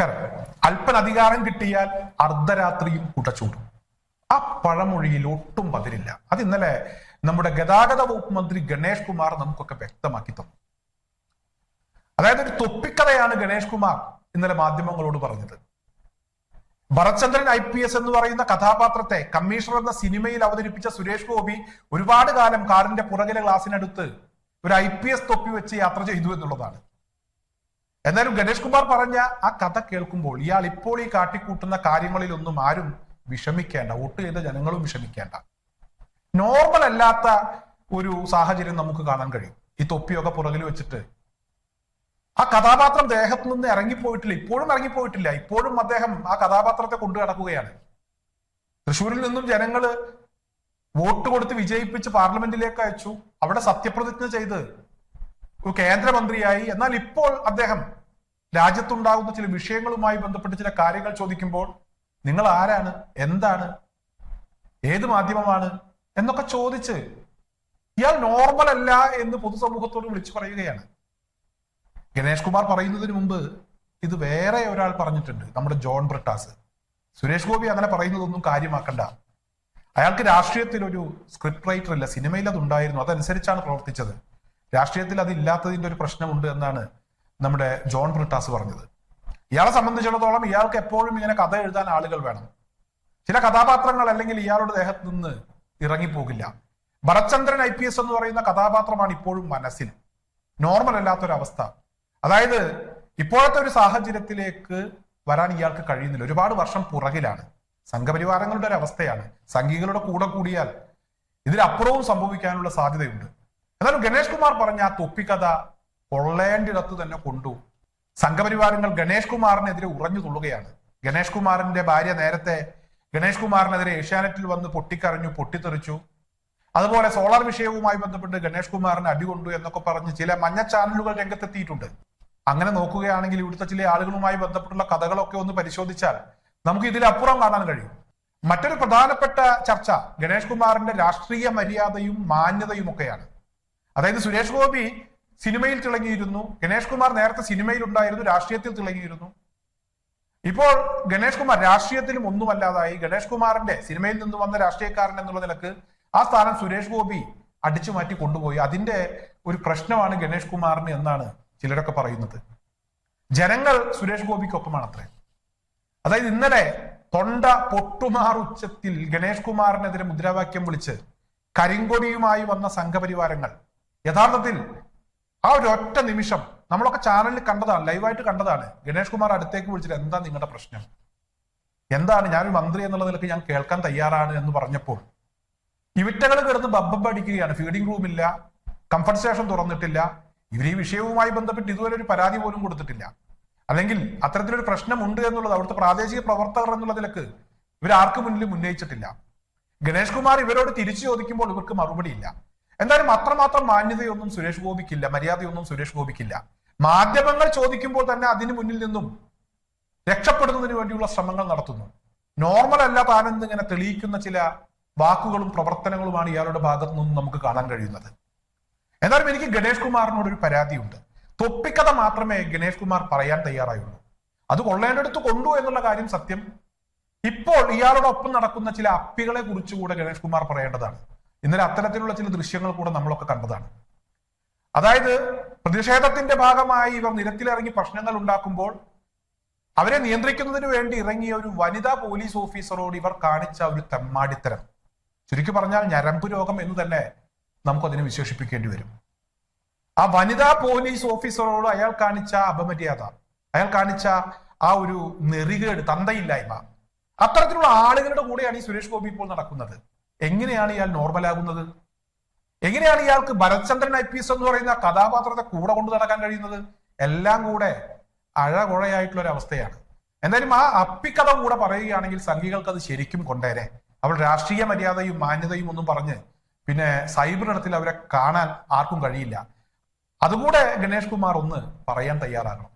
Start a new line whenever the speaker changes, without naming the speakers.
നമസ്കാരം. അല്പൻ അധികാരം കിട്ടിയാൽ അർദ്ധരാത്രിയും കുടച്ചൂടും ആ പഴമൊഴിയിൽ ഒട്ടും പതിരില്ല. അത് ഇന്നലെ നമ്മുടെ ഗതാഗത വകുപ്പ് മന്ത്രി ഗണേഷ് കുമാർ നമുക്കൊക്കെ വ്യക്തമാക്കി തന്നു. അതായത് ഒരു തൊപ്പിക്കഥയാണ് ഗണേഷ് കുമാർ ഇന്നലെ മാധ്യമങ്ങളോട് പറഞ്ഞത്. ഭരത്ചന്ദ്രൻ ഐ പി എസ് എന്ന് പറയുന്ന കഥാപാത്രത്തെ കമ്മീഷണർ എന്ന സിനിമയിൽ അവതരിപ്പിച്ച സുരേഷ് ഗോപി ഒരുപാട് കാലം കാറിന്റെ പുറകിലെ ഗ്ലാസിനടുത്ത് ഒരു ഐ പി എസ് തൊപ്പി വെച്ച് യാത്ര ചെയ്തു എന്നുള്ളതാണ്. എന്നാലും ഗണേഷ് കുമാർ പറഞ്ഞ ആ കഥ കേൾക്കുമ്പോൾ ഇയാൾ ഇപ്പോൾ ഈ കാട്ടിക്കൂട്ടുന്ന കാര്യങ്ങളിലൊന്നും ആരും വിഷമിക്കേണ്ട വോട്ട് ചെയ്ത ജനങ്ങളും വിഷമിക്കേണ്ട. നോർമൽ അല്ലാത്ത ഒരു സാഹചര്യം നമുക്ക് കാണാൻ കഴിയും. ഈ തൊപ്പിയൊക്കെ പുറകിൽ വെച്ചിട്ട്. ആ കഥാപാത്രം ദേഹത്ത് നിന്ന് ഇറങ്ങിപ്പോയിട്ടില്ല ഇപ്പോഴും ഇറങ്ങിപ്പോയിട്ടില്ല. ഇപ്പോഴും അദ്ദേഹം ആ കഥാപാത്രത്തെ കൊണ്ടു നടക്കുകയാണ്. തൃശ്ശൂരിൽ നിന്നും ജനങ്ങൾ വോട്ട് കൊടുത്ത് വിജയിപ്പിച്ച് പാർലമെന്റിലേക്ക് അയച്ചു. അവിടെ സത്യപ്രതിജ്ഞ ചെയ്ത് കേന്ദ്രമന്ത്രിയായി. എന്നാൽ ഇപ്പോൾ അദ്ദേഹം രാജ്യത്തുണ്ടാകുന്ന ചില വിഷയങ്ങളുമായി ബന്ധപ്പെട്ട് ചില കാര്യങ്ങൾ ചോദിക്കുമ്പോൾ നിങ്ങൾ ആരാണ്? എന്താണ്? ഏത് മാധ്യമമാണ്? എന്നൊക്കെ ചോദിച്ച് ഇയാൾ നോർമൽ അല്ല എന്ന് പൊതുസമൂഹത്തോട് വിളിച്ചു പറയുകയാണ്. ഗണേഷ് കുമാർ പറയുന്നതിന് മുമ്പ് ഇത് വേറെ ഒരാൾ പറഞ്ഞിട്ടുണ്ട് നമ്മുടെ ജോൺ ബ്രിട്ടാസ്. സുരേഷ് ഗോപി അങ്ങനെ പറയുന്നതൊന്നും കാര്യമാക്കണ്ട. അയാൾക്ക് രാഷ്ട്രീയത്തിൽ ഒരു സ്ക്രിപ്റ്റ് റൈറ്റർ ഇല്ല സിനിമയിൽ അത് ഉണ്ടായിരുന്നു അതനുസരിച്ചാണ് പ്രവർത്തിച്ചത്. രാഷ്ട്രീയത്തിൽ അത് ഇല്ലാത്തതിന്റെ ഒരു പ്രശ്നമുണ്ട് എന്നാണ് നമ്മുടെ ജോൺ ബ്രിട്ടാസ് പറഞ്ഞത്. ഇയാളെ സംബന്ധിച്ചിടത്തോളം ഇയാൾക്ക് എപ്പോഴും ഇങ്ങനെ കഥ എഴുതാൻ ആളുകൾ വേണം. ചില കഥാപാത്രങ്ങൾ അല്ലെങ്കിൽ ഇയാളുടെ ദേഹത്ത് നിന്ന് ഇറങ്ങിപ്പോകില്ല. ഭരചന്ദ്രൻ ഐ പി എസ് എന്ന് പറയുന്ന കഥാപാത്രമാണ് ഇപ്പോഴും മനസ്സിൽ. നോർമൽ അല്ലാത്തൊരവസ്ഥ. അതായത് ഇപ്പോഴത്തെ ഒരു സാഹചര്യത്തിലേക്ക് വരാൻ ഇയാൾക്ക് കഴിയുന്നില്ല. ഒരുപാട് വർഷം പുറകിലാണ്. സംഘപരിവാരങ്ങളുടെ ഒരു അവസ്ഥയാണ് സംഘികളുടെ കൂടെ കൂടിയാൽ ഇതിലപ്പുറവും സംഭവിക്കാനുള്ള സാധ്യതയുണ്ട്. എന്നാലും ഗണേഷ് കുമാർ പറഞ്ഞ ആ തൊപ്പിക്കഥ കൊള്ളേണ്ടിടത്ത് തന്നെ കൊണ്ടു സംഘപരിവാരങ്ങൾ ഗണേഷ് കുമാറിനെതിരെ ഉറഞ്ഞു തുള്ളുകയാണ്. ഗണേഷ് കുമാറിന്റെ ഭാര്യ നേരത്തെ ഗണേഷ് കുമാറിനെതിരെ ഏഷ്യാനെറ്റിൽ വന്ന് പൊട്ടിക്കറിഞ്ഞു പൊട്ടിത്തെറിച്ചു. അതുപോലെ സോളാർ വിഷയവുമായി ബന്ധപ്പെട്ട് ഗണേഷ് കുമാറിന് അടികൊണ്ടു എന്നൊക്കെ പറഞ്ഞ് ചില മഞ്ഞ ചാനലുകൾ രംഗത്തെത്തിയിട്ടുണ്ട്. അങ്ങനെ നോക്കുകയാണെങ്കിൽ ഇവിടുത്തെ ചില ആളുകളുമായി ബന്ധപ്പെട്ടുള്ള കഥകളൊക്കെ ഒന്ന് പരിശോധിച്ചാൽ നമുക്ക് ഇതിലപ്പുറം കാണാൻ കഴിയും. മറ്റൊരു പ്രധാനപ്പെട്ട ചർച്ച ഗണേഷ് കുമാറിന്റെ രാഷ്ട്രീയ മര്യാദയും മാന്യതയും ഒക്കെയാണ് അതായത് സുരേഷ് ഗോപി സിനിമയിൽ തിളങ്ങിയിരുന്നു. ഗണേഷ് കുമാർ നേരത്തെ സിനിമയിൽ ഉണ്ടായിരുന്നു രാഷ്ട്രീയത്തിൽ തിളങ്ങിയിരുന്നു. ഇപ്പോൾ ഗണേഷ് കുമാർ രാഷ്ട്രീയത്തിലും ഒന്നുമല്ലാതായി. ഗണേഷ് കുമാറിന്റെ സിനിമയിൽ നിന്ന് വന്ന രാഷ്ട്രീയക്കാരൻ എന്നുള്ള നിലയ്ക്ക് ആ സ്ഥാനം സുരേഷ് ഗോപി അടിച്ചു മാറ്റി കൊണ്ടുപോയി. അതിന്റെ ഒരു പ്രശ്നമാണ് ഗണേഷ് കുമാറിന് എന്നാണ് ചിലരൊക്കെ പറയുന്നത്. ജനങ്ങൾ സുരേഷ് ഗോപിക്കൊപ്പമാണ് അത്രേ അതായത് ഇന്നലെ തൊണ്ട പൊട്ടുമാർ ഉച്ചത്തിൽ ഗണേഷ് കുമാറിനെതിരെ മുദ്രാവാക്യം വിളിച്ച് കരിങ്കൊടിയുമായി വന്ന സംഘപരിവാരങ്ങൾ യഥാർത്ഥത്തിൽ ആ ഒരു ഒറ്റ നിമിഷം നമ്മളൊക്കെ ചാനലിൽ കണ്ടതാണ് ലൈവായിട്ട് കണ്ടതാണ്. ഗണേഷ് കുമാർ അടുത്തേക്ക് വിളിച്ചിട്ട് എന്താ നിങ്ങളുടെ പ്രശ്നം? എന്താണ് ഞാനൊരു മന്ത്രി എന്നുള്ള നിലയ്ക്ക് ഞാൻ കേൾക്കാൻ തയ്യാറാണ് എന്ന് പറഞ്ഞപ്പോൾ ഇവിറ്റകൾ കിടന്ന് ബബ്ബം അടിക്കുകയാണ്. ഫീഡിംഗ് റൂമില്ല കംഫർട്ട് സ്റ്റേഷൻ തുറന്നിട്ടില്ല. ഇവർ ഈ വിഷയവുമായി ബന്ധപ്പെട്ട് ഇതുവരെ ഒരു പരാതി പോലും കൊടുത്തിട്ടില്ല. അല്ലെങ്കിൽ അത്തരത്തിലൊരു പ്രശ്നമുണ്ട് എന്നുള്ളത് അവിടുത്തെ പ്രാദേശിക പ്രവർത്തകർ എന്നുള്ള നിലയ്ക്ക് ഇവർ ആർക്കും മുന്നിലും ഉന്നയിച്ചിട്ടില്ല ഗണേഷ് കുമാർ ഇവരോട് തിരിച്ചു ചോദിക്കുമ്പോൾ ഇവർക്ക് മറുപടിയില്ല. എന്തായാലും അത്രമാത്രം മാന്യതയൊന്നും സുരേഷ് ഗോപിക്കില്ല മര്യാദയൊന്നും സുരേഷ് ഗോപിക്കില്ല. മാധ്യമങ്ങൾ ചോദിക്കുമ്പോൾ തന്നെ അതിന് മുന്നിൽ നിന്നും രക്ഷപ്പെടുന്നതിന് വേണ്ടിയുള്ള ശ്രമങ്ങൾ നടത്തുന്നു. നോർമൽ അല്ല താനെന്ന് ഇങ്ങനെ തെളിയിക്കുന്ന ചില വാക്കുകളും പ്രവർത്തനങ്ങളുമാണ് ഇയാളുടെ ഭാഗത്തു നിന്നും നമുക്ക് കാണാൻ കഴിയുന്നത്. എന്നാലും എനിക്ക് ഗണേഷ് കുമാറിനോട് ഒരു പരാതിയുണ്ട്. തൊപ്പിക്കഥ മാത്രമേ ഗണേഷ് കുമാർ പറയാൻ തയ്യാറായുള്ളൂ. അത് കൊള്ളേണ്ടടുത്ത് കൊണ്ടു എന്നുള്ള കാര്യം സത്യം. ഇപ്പോൾ ഇയാളോടൊപ്പം നടക്കുന്ന ചില അപ്പികളെ കുറിച്ചുകൂടെ ഗണേഷ് കുമാർ പറയേണ്ടതാണ്. ഇന്നലെ അത്തരത്തിലുള്ള ചില ദൃശ്യങ്ങൾ കൂടെ നമ്മളൊക്കെ കണ്ടതാണ്. അതായത് പ്രതിഷേധത്തിന്റെ ഭാഗമായി ഇവർ നിരത്തിലിറങ്ങി പ്രശ്നങ്ങൾ ഉണ്ടാക്കുമ്പോൾ അവരെ നിയന്ത്രിക്കുന്നതിന് വേണ്ടി ഇറങ്ങിയ ഒരു വനിതാ പോലീസ് ഓഫീസറോട് ഇവർ കാണിച്ച ഒരു തെമ്മാടിത്തരം. ചുരുക്കി പറഞ്ഞാൽ ഞരമ്പ് രോഗം എന്ന് തന്നെ നമുക്കതിനെ വിശേഷിപ്പിക്കേണ്ടി വരും. ആ വനിതാ പോലീസ് ഓഫീസറോട് അയാൾ കാണിച്ച അപമര്യാദ അയാൾ കാണിച്ച ആ ഒരു നെറികേട് തന്തയില്ലായ്മ അത്തരത്തിലുള്ള ആളുകളുടെ കൂടെയാണ് ഈ സുരേഷ് ഗോപി ഇപ്പോൾ നടക്കുന്നത്. എങ്ങനെയാണ് ഇയാൾ നോർമലാകുന്നത് എങ്ങനെയാണ് ഇയാൾക്ക് ഭരത്ചന്ദ്രൻ ഐ പി എസ് എന്ന് പറയുന്ന കഥാപാത്രത്തെ കൂടെ കൊണ്ടു നടക്കാൻ കഴിയുന്നത്? എല്ലാം കൂടെ അഴകുഴയായിട്ടുള്ള ഒരു അവസ്ഥയാണ് എന്തായാലും ആ അപ്പിക്കഥ കൂടെ പറയുകയാണെങ്കിൽ സംഘികൾക്ക് അത് ശരിക്കും കൊണ്ടേരെ. അവൾ രാഷ്ട്രീയ മര്യാദയും മാന്യതയും ഒന്നും പറഞ്ഞ് പിന്നെ സൈബർ ഇടത്തിൽ അവരെ കാണാൻ ആർക്കും കഴിയില്ല. അതുകൂടെ ഗണേഷ് കുമാർ ഒന്ന് പറയാൻ തയ്യാറാകണം.